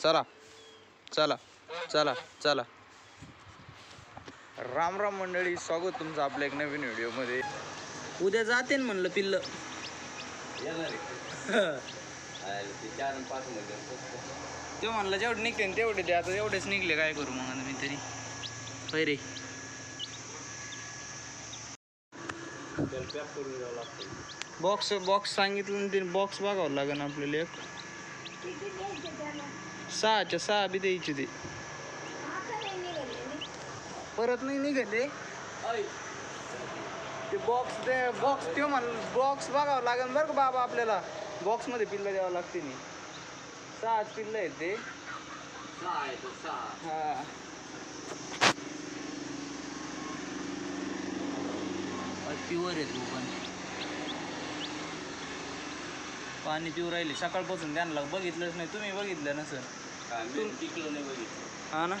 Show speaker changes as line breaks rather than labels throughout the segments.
चला चला चला चला. राम राम मंडळी स्वागत तुमचं आपल्या एक नवीन व्हिडिओमध्ये. उद्या जाते ना म्हणलं पिल्ल. ते म्हणलं. जेवढे निघते ना तेवढे ते आता एवढेच निघले काय करू मग मी तरी. होय रे. बॉक्स बॉक्स सांगितलं ना बॉक्स बघावं लागेल आपल्याला एक. सहाच्या सहा बी द्यायची ते परत नाही निघाले. ते बॉक्स ते बॉक्स ते म्हण बॉक्स बघावं लागेल बरं का बाबा आपल्याला. बॉक्समध्ये पिल्लं द्यावं लागते नाही सहाच पिल्लं आहेत ते. हा. प्युअर आहे तू पण. पाणी पिऊ राहिले. सकाळपासून त्यांना बघितलंच नाही. तुम्ही बघितलं नसेल.
टिकलं नाही बघितलं.
हा ना?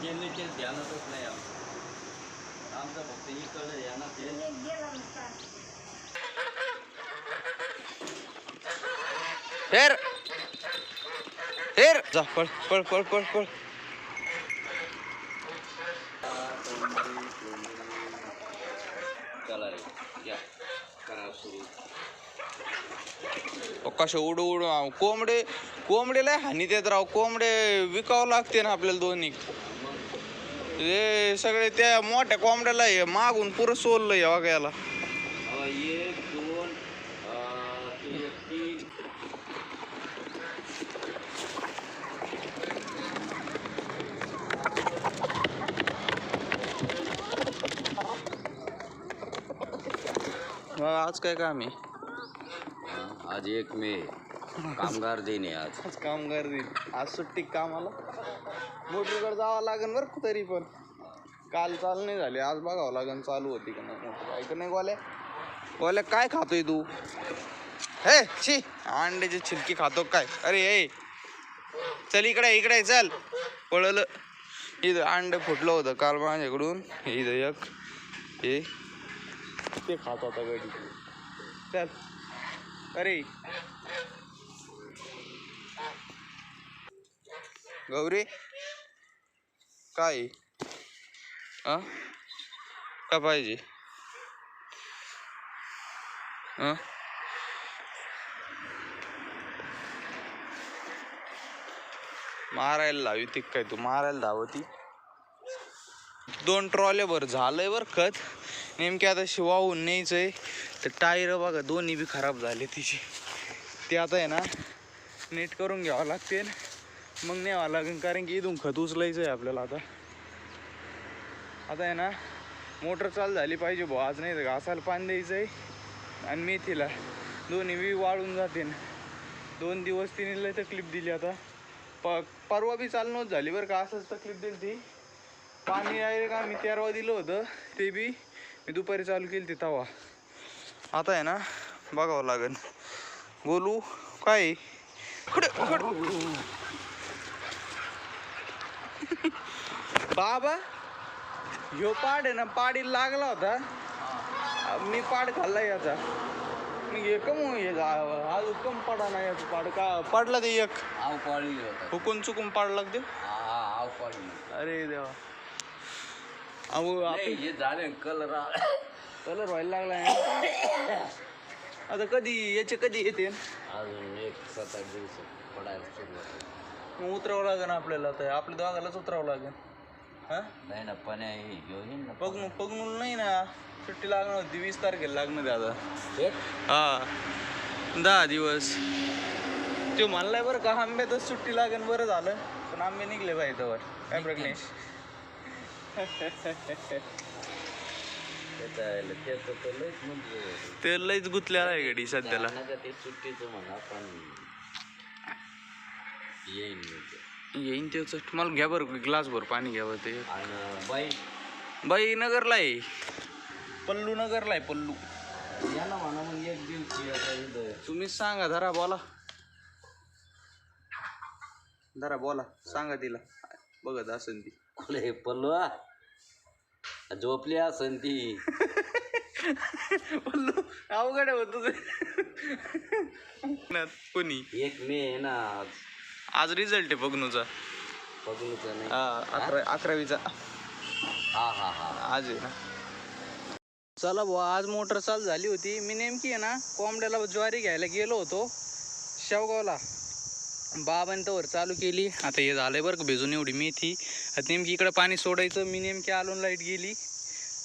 ध्यानातच नाही आमचं आमचं फक्त इकडलं ध्यानात आहे
हेर! हेर! जा पळ पळ पळ पळ पळ
चला रे घ्या करा सुरू
कशा उडू उडू आव, कोंबडे कोंबडे लय हानी देत राव. कोंबडे विकावं लागते ना आपल्याला दोन्ही. हे सगळे त्या मोठ्या कोंबड्याला मागून पुरं सोललं या वाघ्याला
अ, एक दोन अ, ते तीन
मग आज काय काम आहे?
आज एक मे. कामगार दिन आहे आज.
आज कामगार दिन. आज सुट्टी कामाला? मोटरकडे जावं लागेल बरं का तरी पण. काल चालू नाही झाली आज बघावं लागेल चालू होती का नाही. मोटर ऐक नाही गोल्या. गोल्या काय खातोय तू? हे शी अंड्याची छिलकी खातो काय? अरे ए चल इकडे इकडे चल. पळलं. इथं अंड फुटलं होतं काल माझ्याकडून. इथं एक हे. ते खात होता गडी चल. अरे. गौरी. काय? हां का पाहिजे? हां मारायला लावी ती काय तू? मारायला धावती. दोन ट्रॉले भर झालंय बर खत. नेमके आता शिवाहून आहे तर टायर बघा दोन्ही बी खराब झाले तिचे. ते आता आहे ना नीट करून घ्यावं लागते मग न्यावं लागेल कारण की इथून खत उचलायचं आहे आपल्याला आता. आता आहे ना मोटर चालू झाली पाहिजे भाऊ. आज नाही तर घासाला पाणी द्यायचं आहे आणि मेथीला. दोन्ही बी वाळून जाते दोन दिवस तिने लय तकलीफ दिली आता. प परवा बी चालू झाली बरं का असंच तकलीफ दिली ती. पाणी डायरेक्ट आम्ही तेरवा दिलं होतं ते बी मी दुपारी चालू केली ती तवा. आता आहे ना बघावं लागेल. बोलू काय बाबा ह्यो पाड आहे ना पाडी लागला होता. मी पाड खाल्ला याचा. मी आज कम पडा नाही याचं पाड. का पडला ते एक.
आव
हुकून चुकून पाडला ते
आव
अरे देवा. अहो
नाही, हे झाले कलर
कलर व्हायला लागला आता कधी याचे कधी येते?
अजून एक सात आठ दिवस पडायला सुरुवात
मग उतरावं लागेल आपल्याला तर आपल्या दोघालाच उतरावं लागेल. हा?
नाही ना पाण्या हे घेऊन येईन ना.
बघून बघून नाही ना. सुट्टी लागणार होती वीस तारखेला लागणार आहे आता.
एक?
हा. दहा दिवस. तो म्हणलाय बरं का आंब्यातच सुट्टी लागेल बरं झालं. पण आंबे निघले पाहिजे त्यावर काय
आहे, त्याचं तर लयच म्हणजे
ते लयच गुतलेला आहे गडी सध्याला.
ते सुट्टीचं म्हणा पण येईन मी ते.
येईन मला घ्या बरं ग्लास भर पाणी घ्या बरं ते.
बाई
बाई नगरला आहे. पल्लू नगरला आहे पल्लू.
या ना म्हणा मग एक दिवशी आता
सांगा धरा बोला. धरा बोला. सांगा तिला. बघत असेल ती.
हे पल्लवा. झोपली असन ती.
पल्लू अवघड आहे हो तुझं. कोणी?
एक मे आहे ना आज.
आज रिझल्ट आहे बघणूचा
बघूनच नाही.
हा अकरा अकरावीचा.
हा हा हा.
आज आहे ना. चला बुवा आज मोटर चालू झाली होती. मी नेमकी आहे ना कोंबड्याला ज्वारी घ्यायला गेलो होतो. शेवगावला. बाबांनी तर चालू केली. आता हे झालं आहे बरं का भिजून एवढी मेथी. आता नेमकी इकडं पाणी सोडायचं. मी नेमकी आलून लाइट गेली.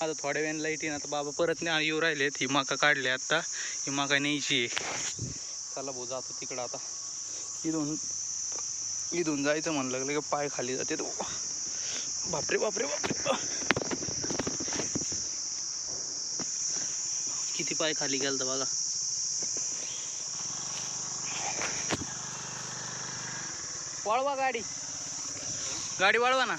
आता थोड्या वेळाने लाइट येईन. आता बाबा परत नाही येऊ राहिलेत. ही माका काढली आता. ही माका न्यायची आहे. चला भाऊ जातो तिकडं आता. इथून इथून जायचं म्हणलं की पाय खाली जाते तो. बापरे बापरे बापरे. किती पाय खाली गेलता बघा. वळवा गाडी. गाडी वळवा ना.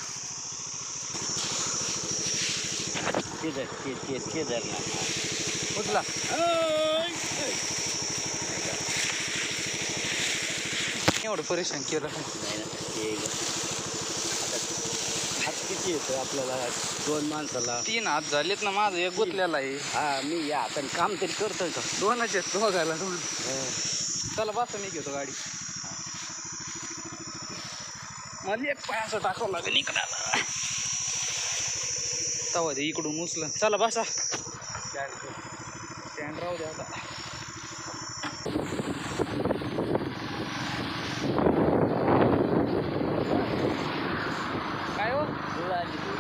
एवढं परेशान केलं.
किती येतं आपल्याला? दोन माणसाला.
तीन हात झालेत ना माझं एक गुतलेला आहे.
हा मी या आपण काम तरी करतोय का?
दोनच आहेत दोघायला दोन. चला बस मी घेतो गाडी. मला एक पाय असं टाकावं लागेल इकडं तवा दे इकडून उचलं चला बसा. स्टँड राहू दे आता. काय हो?
धूळ आली धूळ.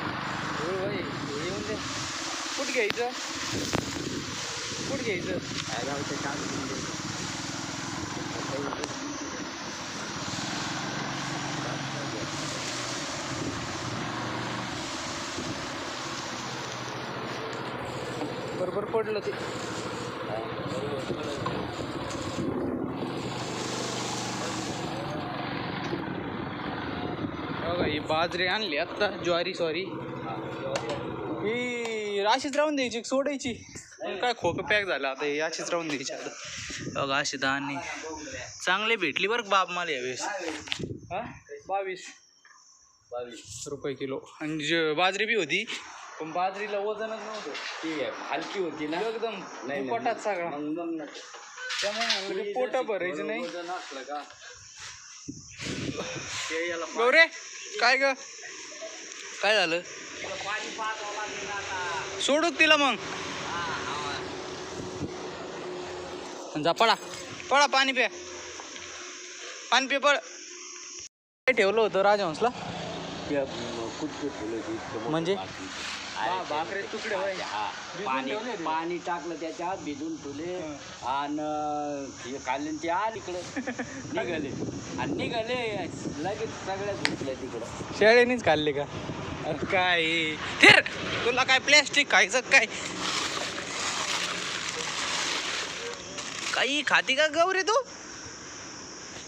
धूळ होय, धूळ येऊन दे कुठं घ्यायचं? कुठं घ्यायचं?
काय गावचं काम करून दे.
बरोबर पडलं ते. बघा ही बाजरी आणली आता ज्वारी सॉरी. ही अशीच राहून द्यायची सोडायची. काय खोकं पॅक झालं आता ही अशीच राहून द्यायची आता. बघा अशी धान्य चांगली भेटली बरं बाप मला यावेळेस. हा? बावीस.
बावीस
रुपये किलो. आणि ज- बाजरी बी होती. पण बाजरीला वजनच नव्हतं.
ती आहे, हलकी होती ना.
एकदम
नाही, नाही.
पोटात सगळा.
मग मग ना.
त्यामुळे म्हणलं ते पोट भरायचं नाही.
वजन असलं का? ते याला
गौरे काय ग? काय झालं?
पाणी पाजावं लागेल आता.
सोडू का तिला मग? जा पळा. पळा पाणी प्या. पाणी पे पळ. काय ठेवलं होतं राजहंसला?
कुठे ठेवलं
म्हणजे? हा,
अरे
भाकरी तुकडे होय.
हा, पाणी
ठेवले होते.
पाणी टाकलं त्याच्यात भिजून ठेवले. आणि हे खाल्ले ते आले इकडं. निघाले. आणि निघाले लगेच सगळ्या धुतल्या तिकडं.
शेळ्यानीच खाल्ले का? अरे काय हे? फिर! तुला काय प्लॅस्टिक खायचं काय? काही खाती का गौरी तू?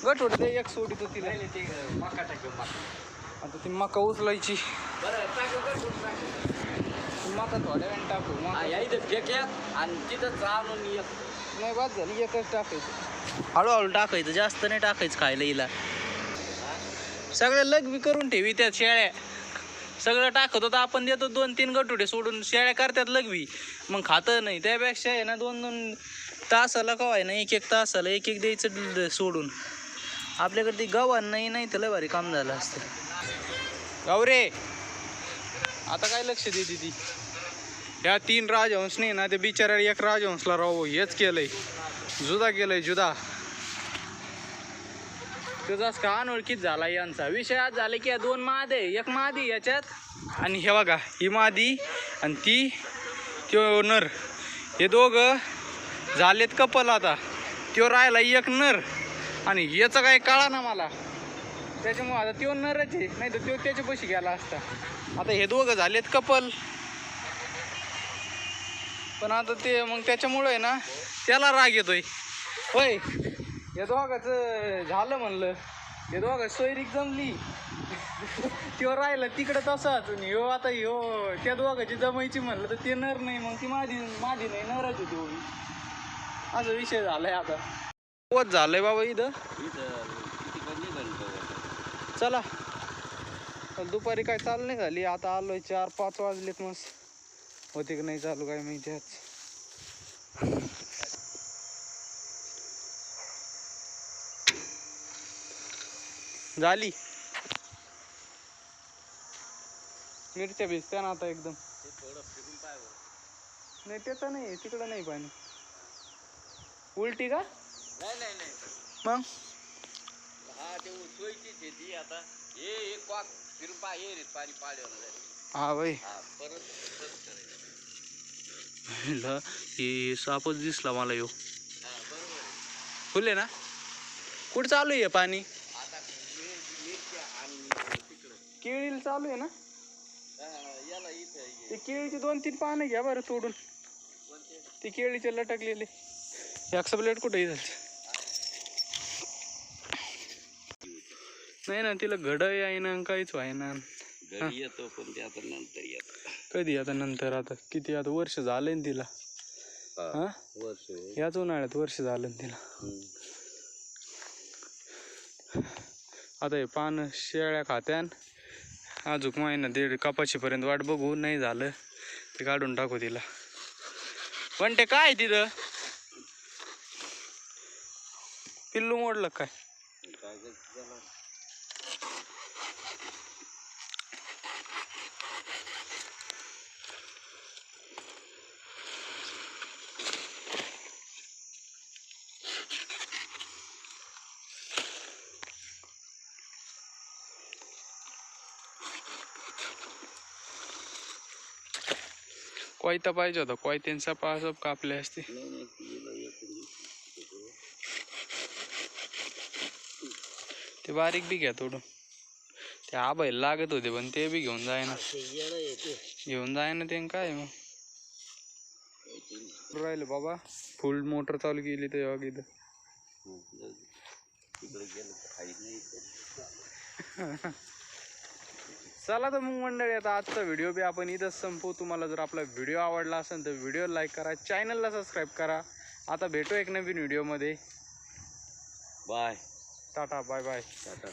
गट दे एक सोडी तू तिला
ते मका टाकून मका
आता ती मका उचलायची.
बरं टाकू का ठेवून टाकू?
ती मका थोड्या वेळ टाकू मका
या इथं फेक्यात आणि तिथं आणून ये.
नाही बाद झाली एकच टाकायचं. हळूहळू टाकायचं जास्त नाही टाकायचं खायला हिला. सगळं लग बी करून ठेवी त्यात शेळ्या. सगळं टाकत होतं आपण देतो दोन तीन गटुडे सोडून शेळ्या करतात लगवी मग खातं नाही त्यापेक्षा आहे ना दोन दोन तासाला का आहे ना एक एक तासाला एक एक द्यायचं ड- सोडून. आपल्याकडे ती गव्हाण नाही नाही तर लय भारी काम झालं असतं. गौरे आता काय लक्ष देते ती या तीन राजहंस नाही ना ते बिचाऱ्या एक राजहंसला राहू हेच केलंय. जुदा केलंय जुदा. तुझाच का अनोळखीत झाला यांचा. विषय आज झाला की या दोन मादे एक मादी याच्यात आणि हे बघा ही मादी आणि ती त्यो नर. हे दोघं झालेत कपल आता. त्यो राहिला एक नर आणि याचं काय कळा ना मला. त्याच्यामुळे आता त्यो नरच आहे नाही तर त्यो त्याच्यापाशी गेला असता. आता हे दोघं झालेत कपल पण आता ते मग त्याच्यामुळं आहे ना त्याला राग येतोय. होय या दोघाचं झालं म्हणलं. या दोघा सोयरीक जमली. त्यो राहिलं तिकडं तसाच. आणि ह्यो आता ह्यो त्या दोघाची जमायची म्हणलं तर ते नर नाही मग ती माझी माझी नाही नरच होती उभी असा विषय झालाय आता. वत झालंय बाबा इथं.
इथं
चला दुपारी काय चाल नाही झाली आता आलोय चार पाच वाजलेत मस्त. होते की नाही चालू काय माहिती आज. झाली. मिरच्या भिजत्या ना आता एकदम.
ते थोडं फिरून पाय बरं.
नाही त्याचं नाही तिकडं नाही पाणी. उलटी का?
नाही नाही नाही.
मग?
हा ते उसवायची शेती आता. हे एक कॉक फिरून पाय हे रे पाणी पाड्यावर
हा बाई
हा परत परत करायचं.
म्हणलं, हे सापच दिसला मला यो. फुले ना? कुठं चालू आहे पाणी? केळीला चालू आहे ना? ते केळीचे दोन तीन पानं घ्या बरं तोडून. ते केळीचे लटकलेले. एक्सा प्लेट कुठे झालं नाही ना तिला घड आहे ना काहीच व्हायना.
घरी येतो पण ते आता नंतर येतो.
कधी आता नंतर? आता किती? आता वर्ष झालंय ना तिला. हा.
वर्ष
याच उन्हाळ्यात वर्ष झालं ना तिला. आता हे पान शेळ्या खात्यान. अजूक महिना दीड कपाशीपर्यंत वाट बघू नाही झालं. ते काढून टाकू तिला. पण ते काय तिथं? पिल्लू मोडलं काय? कोयता पाहिजे होता कोयत्यांचा पासप कापले असते ते बारीक बी घ्या थोडं ते आबायला लागत होते पण ते बी घेऊन जाय ना
ते
घेऊन जाय ना ते काय मग? राहिलं बाबा फुल मोटर चालू केली तर योग्य इथं. चला तर मग मंडळी आता आजचा व्हिडिओ बी आपण इथंच संपवू. तुम्हाला जर आपला व्हिडिओ आवडला असेल तर व्हिडिओ लाईक करा चॅनलला सबस्क्राईब करा. आता भेटू एक नवीन व्हिडिओमध्ये
bye
tata bye bye
tata.